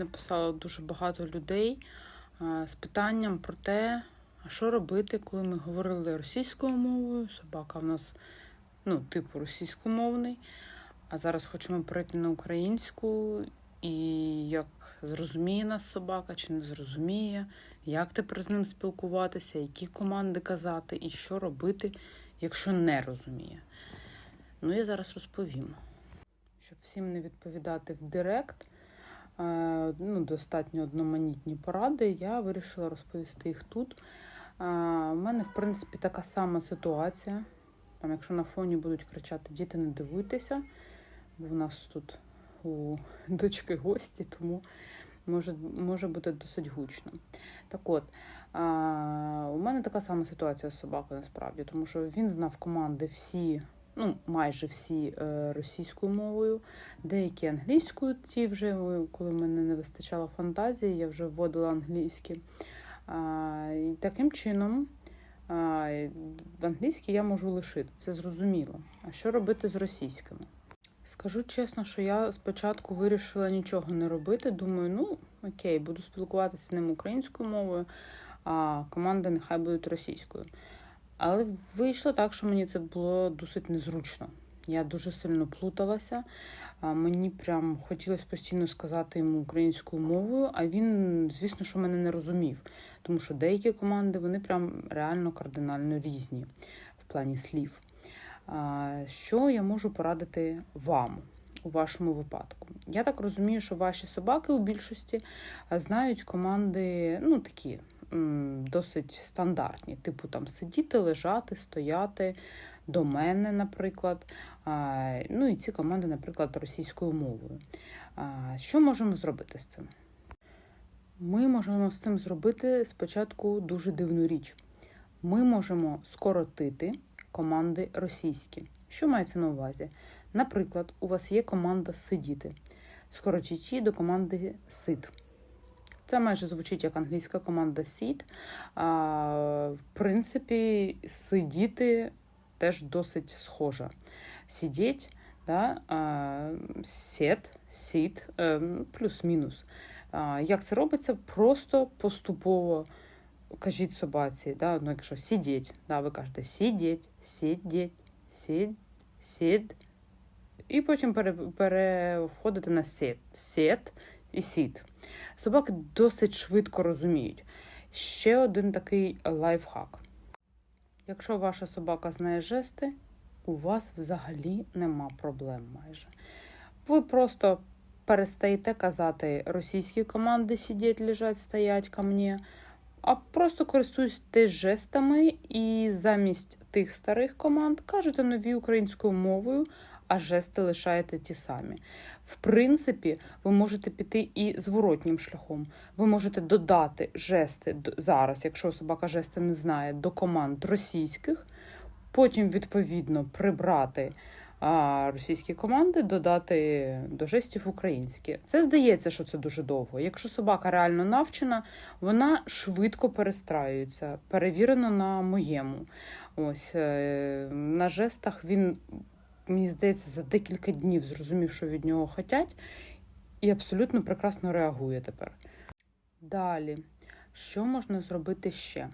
написало дуже багато людей е, з питанням про те, що робити, коли ми говорили російською мовою. Собака в нас, ну, типу, російськомовний, а зараз хочемо перейти на українську, і як зрозуміє нас собака чи не зрозуміє, як тепер з ним спілкуватися, які команди казати і що робити, якщо не розуміє. Ну, я зараз розповім. Щоб всім не відповідати в Директ, ну, достатньо одноманітні поради, я вирішила розповісти їх тут. Е, У мене, в принципі, така сама ситуація. Там, якщо на фоні будуть кричати Діти, не дивуйтеся, бо в нас тут у дочки гості, тому може, може бути досить гучно. Так от, а, у мене така сама ситуація з собакою насправді, тому що він знав команди всі, ну майже всі е, російською мовою, деякі англійською, ті вже, коли мене не вистачало фантазії, я вже вводила англійські. І таким чином. А, в я можу лишити, це зрозуміло. А що робити з російськими? Скажу чесно, що я спочатку вирішила нічого не робити. Думаю, ну окей, буду спілкуватися з ним українською мовою, а команди нехай будуть російською. Але вийшло так, що мені це було досить незручно. Я дуже сильно плуталася. Мені прям хотілося постійно сказати йому українською мовою, а він, звісно, що мене не розумів. Тому що деякі команди вони прям реально кардинально різні в плані слів. Що я можу порадити вам у вашому випадку? Я так розумію, що ваші собаки у більшості знають команди, ну такі досить стандартні, типу там сидіти, лежати, стояти. До мене, наприклад, ну і ці команди, наприклад, російською мовою. Що можемо зробити з цим? Ми можемо з цим зробити спочатку дуже дивну річ. Ми можемо скоротити команди російські. Що мається на увазі? Наприклад, у вас є команда сидіти. Скоротіть її до команди сид. Це майже звучить як англійська команда sit. В принципі, сидіти теж досить схожа. Сидіть, да, сет, сіт, плюс-мінус. Як це робиться? Просто поступово кажіть собаці, да, ну, якщо сидіть, да, ви кажете сидіть, сидіть, сід, сід. І потім пере, переходите на сет, сет і сід. Собаки досить швидко розуміють. Ще один такий лайфхак. Якщо ваша собака знає жести, у вас взагалі нема проблем майже. Ви просто перестаєте казати російські команди сидіть, лежать, стоять ко мені, а просто користуєтесь жестами і замість тих старих команд кажете нові українською мовою, а жести лишаєте ті самі. В принципі, ви можете піти і зворотнім шляхом. Ви можете додати жести зараз, якщо собака жести не знає, до команд російських, потім, відповідно, прибрати а, російські команди, додати до жестів українські. Це здається, що це дуже довго. Якщо собака реально навчена, вона швидко перестраюється. Перевірено на моєму. Ось е, на жестах він, мені здається, за декілька днів зрозумів, що від нього хотять, і абсолютно прекрасно реагує тепер. Далі, що можна зробити ще?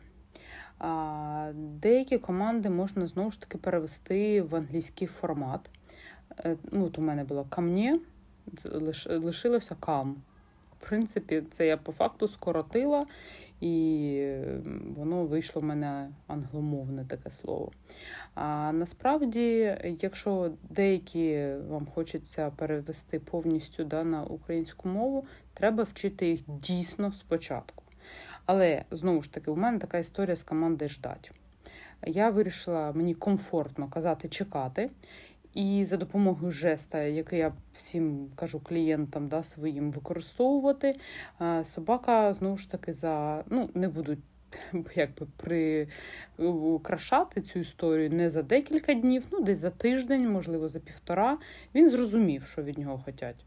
А, Деякі команди можна знову ж таки перевести в англійський формат. Е, Ну, от у мене було камнє, лишилося кам. Принципі, це я по факту скоротила, і воно вийшло в мене англомовне таке слово. А насправді, якщо деякі вам хочеться перевести повністю да, на українську мову, треба вчити їх дійсно спочатку. Але знову ж таки, у мене така історія з команди ждать. Я вирішила мені комфортно казати чекати. І за допомогою жеста, який я всім кажу клієнтам да, своїм використовувати, собака знову ж таки за ну не буду якби прикрашати цю історію не за декілька днів, ну десь за тиждень, можливо, за півтора. Він зрозумів, що від нього хочуть.